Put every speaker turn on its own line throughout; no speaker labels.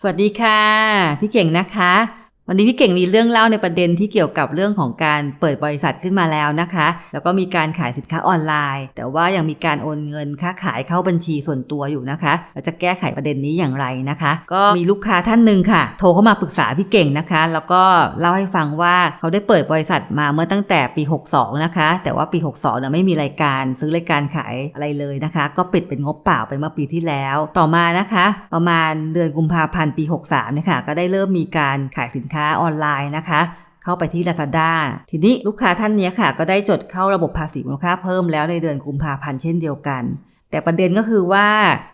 สวัสดีค่ะ พี่เก่งนะคะ วันนี้พี่เก่งมีเรื่องเล่าในประเด็นที่เกี่ยวกับเรื่องของการเปิดบริษัทขึ้นมาแล้วนะคะ แล้วก็มีการขายสินค้าออนไลน์ แต่ว่ายังมีการโอนเงินค่าขายเข้าบัญชีส่วนตัวอยู่นะคะเราจะแก้ไขประเด็นนี้อย่างไรนะคะ ก็มีลูกค้าท่านหนึ่งค่ะ โทรเข้ามาปรึกษาพี่เก่งนะคะ แล้วก็เล่าให้ฟังว่าเขาได้เปิดบริษัทมาเมื่อตั้งแต่ปี 62 นะคะ แต่ว่าปี 62เนี่ยไม่มีรายการซื้อรายการขายอะไรเลยนะคะ ก็ปิดเป็นงบเปล่าไปเมื่อปีที่แล้ว ต่อมานะคะ ประมาณเดือนกุมภาพันธ์ปี 63เนี่ยค่ะก็ได้เริ่มมีการขายสินค้าออนไลน์นะคะ เข้าไปที่ Lazada ทีนี้ลูกค้าท่านนี้ค่ะ ก็ได้จดเข้าระบบภาษีมูลค่าเพิ่มแล้วในเดือนกุมภาพันธ์เช่นเดียวกัน แต่ประเด็นก็คือว่า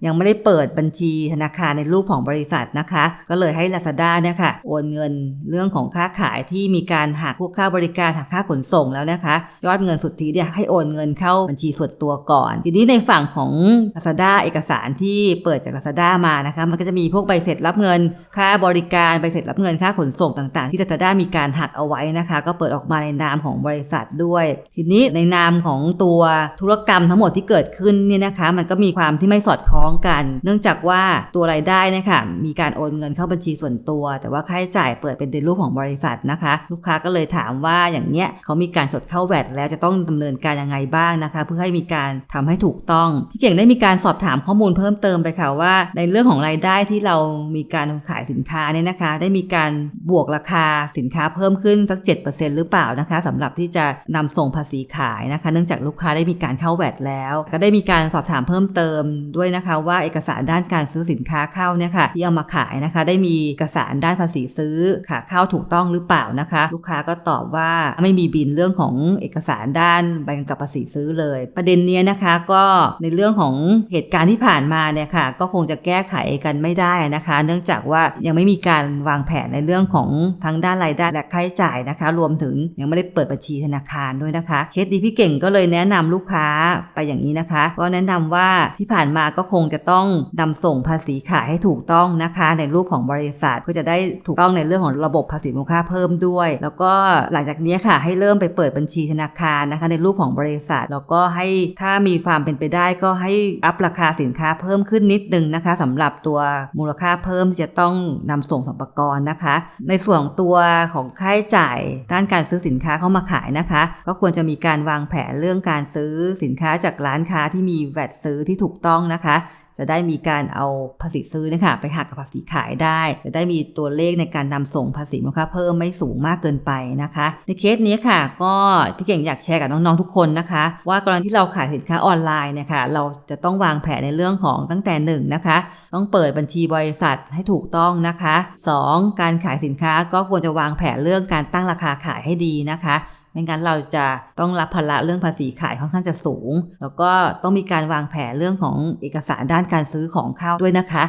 ยังไม่ได้เปิดบัญชีธนาคารในรูปของบริษัทนะคะ ก็เลยให้ Lazada เนี่ยค่ะโอนเงินเรื่องของค่าขายที่มีการหักพวกค่าบริการหักค่าขนส่งแล้วนะคะ ยอดเงินสุทธิเนี่ยให้โอนเงินเข้าบัญชีส่วนตัวก่อน ทีนี้ในฝั่งของ Lazada เอกสารที่เปิดจาก Lazada มานะคะ มันก็จะมีพวกใบเสร็จรับเงิน ค่าบริการใบเสร็จรับเงินค่าขนส่งต่างๆ ที่ Lazada มีการหักเอาไว้นะคะ ก็เปิดออกมาในนามของบริษัทด้วย ทีนี้ในนามของตัวธุรกรรมทั้งหมดที่เกิดขึ้นเนี่ยนะคะมันก็มีความที่ไม่สอดคล้องกัน เนื่องจากว่าตัวรายได้เนี่ยค่ะมีการโอนเงินเข้าบัญชีส่วนตัว แต่ว่าค่าใช้จ่ายเปิดเป็นในรูปของบริษัทนะคะ ลูกค้าก็เลยถามว่าอย่างเนี้ยเขามีการจดเข้าแวดแล้วจะต้องดำเนินการยังไงบ้างนะคะ เพื่อให้มีการทำให้ถูกต้องพี่เก่งได้มีการสอบถามข้อมูลเพิ่มเติมไปค่ะว่า ในเรื่องของรายได้ที่เรามีการขายสินค้าเนี่ยนะคะ ได้มีการบวกราคาสินค้าเพิ่มขึ้นสัก 7%หรือเปล่านะคะสำหรับที่จะนำส่งภาษีขายนะคะ เนื่องจากลูกค้าได้มีการเข้าแวดแล้ว ก็ได้มีการสอบถามเพิ่มเติมด้วยนะคะว่าเอกสารด้านการซื้อสินค้าเข้าเนี่ยค่ะที่เอามาขายนะคะ ได้มีเอกสารด้านภาษีซื้อขาเข้าถูกต้องหรือเปล่านะคะ ลูกค้าก็ตอบว่าไม่มีบินเรื่องของเอกสารด้านใบกำกับภาษีซื้อเลย ประเด็นเนี้ยนะคะก็ในเรื่องของเหตุการณ์ที่ผ่านมาเนี่ยค่ะก็คงจะแก้ไขกันไม่ได้นะคะ เนื่องจากว่ายังไม่มีการวางแผนในเรื่องของทั้งด้านรายได้และค่าใช้จ่ายนะคะ รวมถึงยังไม่ได้เปิดบัญชีธนาคารด้วยนะคะเคสดีพี่เก่งก็เลยแนะนำลูกค้าไปอย่างนี้นะคะ ก็แนะนำว่าที่ผ่านมาก็คงจะต้องนำส่งภาษีขายให้ถูกต้องนะคะ ในรูปของบริษัทเพื่อจะได้ถูกต้องในเรื่องของระบบภาษีมูลค่าเพิ่มด้วย แล้วก็หลังจากนี้ค่ะ ให้เริ่มไปเปิดบัญชีธนาคารนะคะ ในรูปของบริษัท แล้วก็ให้ถ้ามีความเป็นไปได้ก็ให้อัพราคาสินค้าเพิ่มขึ้นนิดนึงนะคะสำหรับตัวมูลค่าเพิ่มจะต้องนำส่งสัมปกรณ์นะคะ ในส่วนของตัวของค่าใช้จ่ายด้านการซื้อสินค้าเข้ามาขายนะคะ ก็ควรจะมีการวางแผนเรื่องการซื้อสินค้าจากร้านค้าที่มีแวดซื้อที่ถูกต้องนะคะ จะได้มีการเอาภาษีซื้อเนะคะไปหักกับภาษีขายได้ จะได้มีตัวเลขในการนำส่งภาษีมูลค่าเพิ่มไม่สูงมากเกินไปนะคะ ในเคสนี้ค่ะ ก็พี่เก่งอยากแชร์กับน้องๆทุกคนนะคะ ว่ากรณีที่เราขายสินค้าออนไลน์เนี่ยค่ะเราจะต้องวางแผนในเรื่องของตั้งแต่หนึ่งนะคะต้องเปิดบัญชีบริษัทให้ถูกต้องนะคะ 2. การขายสินค้าก็ควรจะวางแผนเรื่องการตั้งราคาขายให้ดีนะคะ ไม่งั้นเราจะต้องรับภาระเรื่องภาษีขายค่อนข้างจะสูง แล้วก็ต้องมีการวางแผนเรื่องของเอกสารด้านการซื้อของเข้าด้วยนะคะ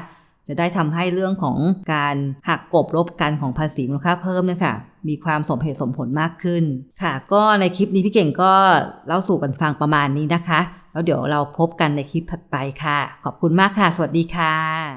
จะได้ทำให้เรื่องของการหักกบลบกันของภาษีมูลค่าเพิ่มเนี่ยค่ะมีความสมเหตุสมผลมากขึ้น ค่ะ ก็ในคลิปนี้พี่เก่งก็เล่าสู่กันฟังประมาณนี้นะคะ แล้วเดี๋ยวเราพบกันในคลิปถัดไปค่ะ ขอบคุณมากค่ะ สวัสดีค่ะ